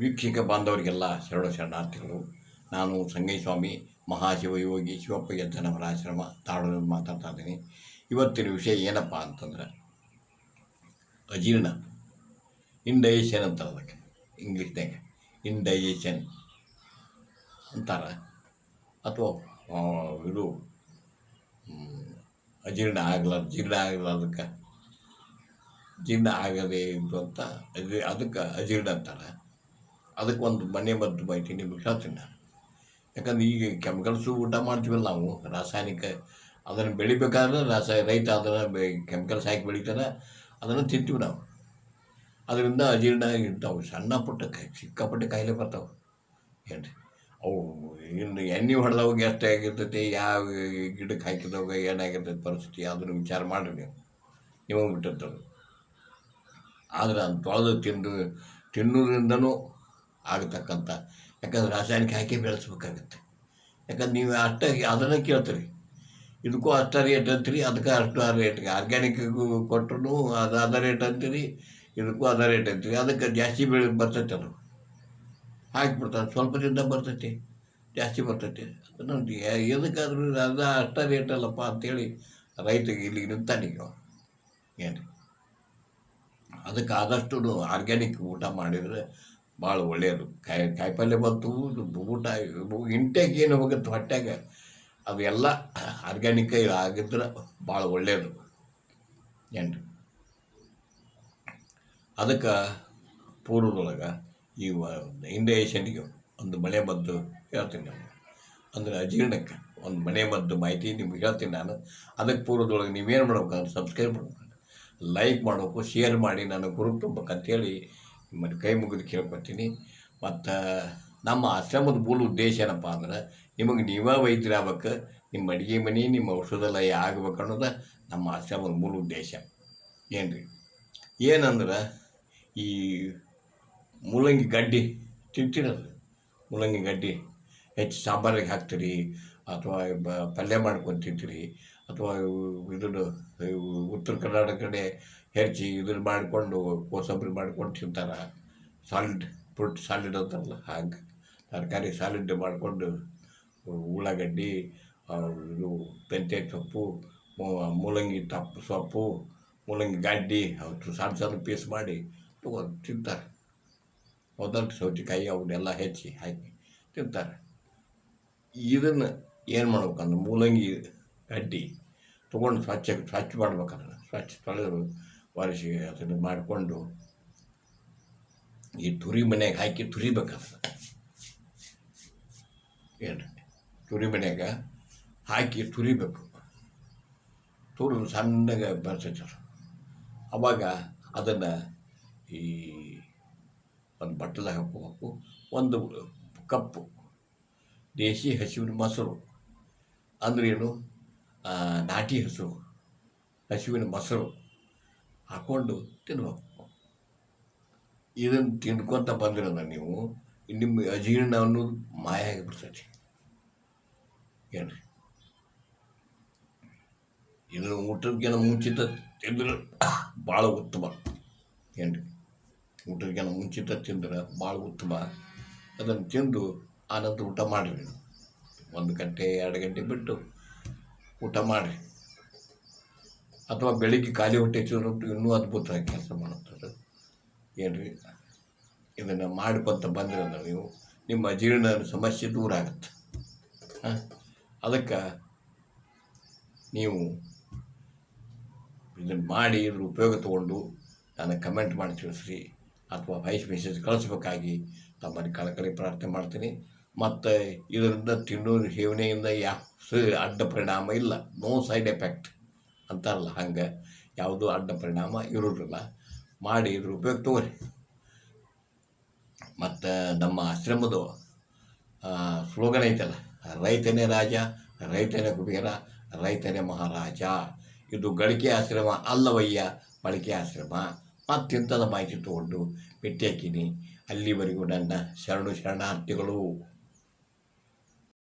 ವೀಕ್ಷಕ ಬಾಂಧವರಿಗೆಲ್ಲ ಶರಣ ಶರಣಾರ್ಥಿಗಳು, ನಾನು ಸಂಗಯ್ಯಸ್ವಾಮಿ ಮಹಾಶಿವಯೋಗಿ ಶಿವಪ್ಪ ಯಜ್ಜನವರ ಆಶ್ರಮ ತಾಳೂರಲ್ಲಿ ಮಾತಾಡ್ತಾ ಇದ್ದೀನಿ. ಇವತ್ತಿನ ವಿಷಯ ಏನಪ್ಪ ಅಂತಂದ್ರೆ, ಅಜೀರ್ಣ ಇಂಡೈಜೇಷನ್ ಅಂತಾರೆ ಅದಕ್ಕೆ ಇಂಗ್ಲೀಷ್ನಾಗೆ ಇಂಡೈಜೇಷನ್ ಅಂತಾರೆ. ಅಥವಾ ಇದು ಅಜೀರ್ಣ ಆಗಲಾರ್ದು ಜೀರ್ಣ ಆಗಲಾರ್ದಕ್ಕೆ ಜೀರ್ಣ ಆಗದೇ ಇದ್ದು ಅಂತ ಅದು ಅದಕ್ಕೆ ಅಜೀರ್ಣ ಅಂತಾರೆ. ಅದಕ್ಕೆ ಒಂದು ಮನೆ ಮದ್ದು ಮಾಹಿತಿ ನಿಮಗೆ ಹೇಳ್ತೀನಿ ನಾನು. ಯಾಕಂದ್ರೆ ಈಗ ಕೆಮಿಕಲ್ಸು ಊಟ ಮಾಡ್ತೀವಲ್ಲ ನಾವು, ರಾಸಾಯನಿಕ ಅದನ್ನು ಬೆಳಿಬೇಕಾದ್ರೆ ರಾಸ ರೈತ ಅದನ್ನು ಕೆಮಿಕಲ್ಸ್ ಹಾಕಿ ಬೆಳಿತಾನೆ, ಅದನ್ನು ತಿಂತೀವಿ ನಾವು. ಅದರಿಂದ ಅಜೀರ್ಣ ಇರ್ತಾವೆ, ಸಣ್ಣ ಪುಟ್ಟ ಕಾಯಿ ಸಿಕ್ಕಾಪಟ್ಟೆ ಕಾಯಿಲೆ ಬರ್ತಾವೆ. ಏನು ಅವು ಇನ್ನು ಎಣ್ಣೆ ಹೊಡೆದವಾಗ ಎಷ್ಟು ಆಗಿರ್ತೈತಿ, ಯಾವ ಗಿಡಕ್ಕೆ ಹಾಕಿದವಾಗ ಏನಾಗಿರ್ತೈತಿ ಪರಿಸ್ಥಿತಿ, ಅದನ್ನು ವಿಚಾರ ಮಾಡಿರಿ ನೀವು. ನಿಮಗೆ ಬಿಟ್ಟಿರ್ತದೆ. ಆದರೆ ಅದು ತೊಳೆದು ತಿಂದು, ತಿನ್ನೋದ್ರಿಂದನೂ ಆಗತಕ್ಕಂಥ. ಯಾಕಂದ್ರೆ ರಾಸಾಯನಿಕ ಹಾಕಿ ಬೆಳೆಸ್ಬೇಕಾಗತ್ತೆ. ಯಾಕಂದ್ರೆ ನೀವು ಅಷ್ಟೇ ಅದನ್ನು ಕೇಳ್ತೀರಿ. ಇದಕ್ಕೂ ಅಷ್ಟು ರೇಟ್ ಅಂತೀರಿ, ಅದಕ್ಕೆ ಅಷ್ಟು ಆ ರೇಟ್ಗೆ ಆರ್ಗ್ಯಾನಿಕ್ಗೂ ಕೊಟ್ಟರು ಅದು ಅದ ರೇಟ್ ಅಂತೀರಿ, ಇದಕ್ಕೂ ಅದ ರೇಟ್ ಅಂತೀರಿ. ಅದಕ್ಕೆ ಜಾಸ್ತಿ ಬೆಳೆ ಬರ್ತೈತೆ ಅದು. ಹಾಕಿಬಿಡ್ತಾರೆ ಸ್ವಲ್ಪ ದಿನ ಬರ್ತೈತಿ, ಜಾಸ್ತಿ ಬರ್ತೈತಿ. ಅದನ್ನು ಎದಕ್ಕಾದ್ರೂ ಅದ ಅಷ್ಟ ರೇಟ್ ಅಲ್ಲಪ್ಪ ಅಂತೇಳಿ ರೈತಗೆ ಇಲ್ಲಿ ನಿಂತಾನೀಗ ಏನು? ಅದಕ್ಕೆ ಆದಷ್ಟು ಆರ್ಗ್ಯಾನಿಕ್ ಊಟ ಮಾಡಿದರೆ ಭಾಳ ಒಳ್ಳೆಯದು. ಕಾಯಿ ಕಾಯಿಪಲ್ಯ ಬಂತು, ಊಟ ಇಂಟೆಗೆ ಏನು ಹೋಗುತ್ತೆ ಹೊಟ್ಟೆಗ ಅದು ಎಲ್ಲ ಆರ್ಗ್ಯಾನಿಕ್ ಆಗಿದ್ರೆ ಭಾಳ ಒಳ್ಳೆಯದು. ಏನು ಅದಕ್ಕೆ ಪೂರ್ವದೊಳಗೆ ಈ ಇಂಡೇಷನ್ಗೆ ಒಂದು ಮನೆ ಮದ್ದು ಹೇಳ್ತೀನಿ ನಾನು. ಅಂದರೆ ಅಜೀರ್ಣಕ್ಕೆ ಒಂದು ಮನೆ ಮದ್ದು ಮಾಹಿತಿ ನಿಮ್ಗೆ ಹೇಳ್ತೀನಿ ನಾನು. ಅದಕ್ಕೆ ಪೂರ್ವದೊಳಗೆ ನೀವೇನು ಮಾಡ್ಬೇಕು ಸಬ್ಸ್ಕ್ರೈಬ್ ಮಾಡ್ಬೇಕು. ಲೈಕ್ ಮಾಡಬೇಕು ಶೇರ್ ಮಾಡಿ ನನಗೆ ಗ್ರೂಪ್ ತುಂಬಬೇಕಂತೇಳಿ ನಿಮ್ಮನ್ನು ಕೈ ಮುಗಿದು ಕೇಳ್ಕೊತೀನಿ. ಮತ್ತು ನಮ್ಮ ಆಶ್ರಮದ ಮೂಲ ಉದ್ದೇಶ ಏನಪ್ಪ ಅಂದ್ರೆ ನಿಮಗೆ ನೀವೇ ವೈದ್ಯರಾಗಬೇಕು ನಿಮ್ಮ ಅಡುಗೆ ಮನೆ, ನಿಮ್ಮ ಔಷಧಾಲಯ ಆಗ್ಬೇಕು ಅನ್ನೋದು ನಮ್ಮ ಆಶ್ರಮದ ಮೂಲ ಉದ್ದೇಶ. ಏನು ರೀ ಏನಂದ್ರೆ ಈ ಮೂಲಂಗಿ ಗಡ್ಡಿ ತಿಂತೀರಲ್ಲ, ಮೂಲಂಗಿ ಗಡ್ಡಿ ಹೆಚ್ಚು ಸಾಂಬಾರಿಗೆ ಹಾಕ್ತೀರಿ, ಅಥವಾ ಪಲ್ಯ ಮಾಡ್ಕೊಂಡು ತಿಂತೀರಿ ಅಥವಾ ಇದನ್ನು ಉತ್ತರ ಕರ್ನಾಟಕ ಕಡೆ ಹೆಚ್ಚಿ ಇದನ್ನು ಮಾಡಿಕೊಂಡು, ಕೋಸಂಬರಿ ಮಾಡ್ಕೊಂಡು ತಿಂತಾರೆ. ಸಾಲಿಡ್, ಫ್ರೂಟ್ ಸಾಲಿಡ್ ಅಂತಾರಲ್ಲ, ಹಾಗೆ ತರಕಾರಿ ಸಾಲಿಡ್ ಮಾಡಿಕೊಂಡು, ಉಳ್ಳಾಗಡ್ಡಿ ಇದು ಮೆಂತ್ಯ ಸೊಪ್ಪು ಮೂಲಂಗಿ ತಪ್ಪು ಸೊಪ್ಪು, ಮೂಲಂಗಿ ಗಡ್ಡಿ ಅವತ್ತು ಸಣ್ಣ ಸಣ್ಣ ಪೀಸ್ ಮಾಡಿ ತಿಂತಾರೆ. ಒಂದೊಂದು ಸೌತೆಕಾಯಿ ಅವನ್ನೆಲ್ಲ ಹೆಚ್ಚಿ ಹಾಕಿ ತಿಂತಾರೆ. ಇದನ್ನು ಏನು ಮಾಡ್ಬೇಕಂದ್ರೆ, ಮೂಲಂಗಿ ಗಡ್ಡಿ ತೊಗೊಂಡು ಸ್ವಚ್ಛ ಸ್ವಚ್ಛ ಮಾಡ್ಬೇಕಲ್ಲ ಸ್ವಚ್ಛ ತೊಳೆದು ಒರೆಸಿ ಅದನ್ನು ಮಾಡಿಕೊಂಡು ಈ ತುರಿ ಮನೆಗೆ ಹಾಕಿ ತುರಿಬೇಕಲ್ಲ ಏನು ತುರಿ ಮನೆಗೆ ಹಾಕಿ ತುರಿಬೇಕು. ತುರಿದು ಸಣ್ಣಗೆ ಬರ್ತೈತೆ. ಅವಾಗ ಅದನ್ನು ಈ ಒಂದು ಬಟ್ಟಲಾಗ ಹಾಕೋಬೇಕು ಒಂದು ಕಪ್ಪು ದೇಸಿ ಹಸಿವಿನ ಮೊಸರು. ಅಂದ್ರೇನು ನಾಟಿ ಹಸು ಹಸುವಿನ ಮೊಸರು ಹಾಕ್ಕೊಂಡು ತಿನ್ಬೇಕು. ಇದನ್ನು ತಿನ್ಕೊತ ಬಂದಿರೋದ ನೀವು ನಿಮ್ಮ ಅಜೀರ್ಣ ಅನ್ನೋದು ಮಾಯ ಆಗಿಬಿಡ್ತೈತಿ. ಏನು ಇದನ್ನು ಊಟಕ್ಕಿಂತ ಮುಂಚಿತ ತಿಂದ್ರೆ ಭಾಳ ಉತ್ತಮ. ಏನು ಊಟಕ್ಕಿಂತ ಮುಂಚಿತ ತಿಂದ್ರೆ ಭಾಳ ಉತ್ತಮ. ಅದನ್ನು ತಿಂದು ಆನಂತರ ಊಟ ಮಾಡಿರಿ ಒಂದು ಗಂಟೆ, ಎರಡು ಗಂಟೆ ಬಿಟ್ಟು ಊಟ ಮಾಡಿ. ಅಥವಾ ಬೆಳಿಗ್ಗೆ ಖಾಲಿ ಹೊಟ್ಟೆ ತಿನ್ನೋದು ಇನ್ನೂ ಅದ್ಭುತ ಕೆಲಸ ಮಾಡುತ್ತದೆ. ಏನು ರೀ ಇದನ್ನು ಮಾಡ್ಕೊತ ಬಂದ್ರೆ ನೀವು ನಿಮ್ಮ ಜೀರ್ಣ ಸಮಸ್ಯೆ ದೂರ ಆಗುತ್ತೆ. ಅದಕ್ಕೆ ನೀವು ಇದನ್ನು ಮಾಡಿ, ಇದ್ರ ಉಪಯೋಗ ತಗೊಂಡು ನನಗೆ ಕಮೆಂಟ್ ಮಾಡಿ ತಿಳಿಸ್ರಿ. ಅಥವಾ ವಾಯ್ಸ್ ಮೆಸೇಜ್ ಕಳಿಸ್ಬೇಕಾಗಿ ತಮ್ಮಲ್ಲಿ ಕಳಕಳಿ ಪ್ರಾರ್ಥನೆ ಮಾಡ್ತೀನಿ. ಮತ್ತು ಇದರಿಂದ ತಿನ್ನೋ ಸೇವನೆಯಿಂದ ಯಾವ ಅಡ್ಡ ಪರಿಣಾಮ ಇಲ್ಲ. ನೋ ಸೈಡ್ ಎಫೆಕ್ಟ್ ಅಂತಾರಲ್ಲ, ಹಂಗೆ ಯಾವುದೂ ಅಡ್ಡ ಪರಿಣಾಮ ಇರೋದಿಲ್ಲ. ಮಾಡಿ ಇದ್ರ ಉಪಯೋಗ ತಗೋರಿ. ಮತ್ತು ನಮ್ಮ ಆಶ್ರಮದ ಸ್ಲೋಗನ್ ಐತಲ್ಲ, ರೈತನೇ ರಾಜ, ರೈತನೇ ಕುಬೇರ, ರೈತನೇ ಮಹಾರಾಜ. ಇದು ಗಳಿಕೆ ಆಶ್ರಮ ಅಲ್ಲವಯ್ಯ ಬಳಕೆ ಆಶ್ರಮ. ಮತ್ತಿಂಥದ ಮಾಹಿತಿ ತಗೊಂಡು ಭೇಟಿ ಹಾಕೀನಿ. ಅಲ್ಲಿವರೆಗೂ ನನ್ನ ಶರಣು ಶರಣಾರ್ಥಿಗಳು.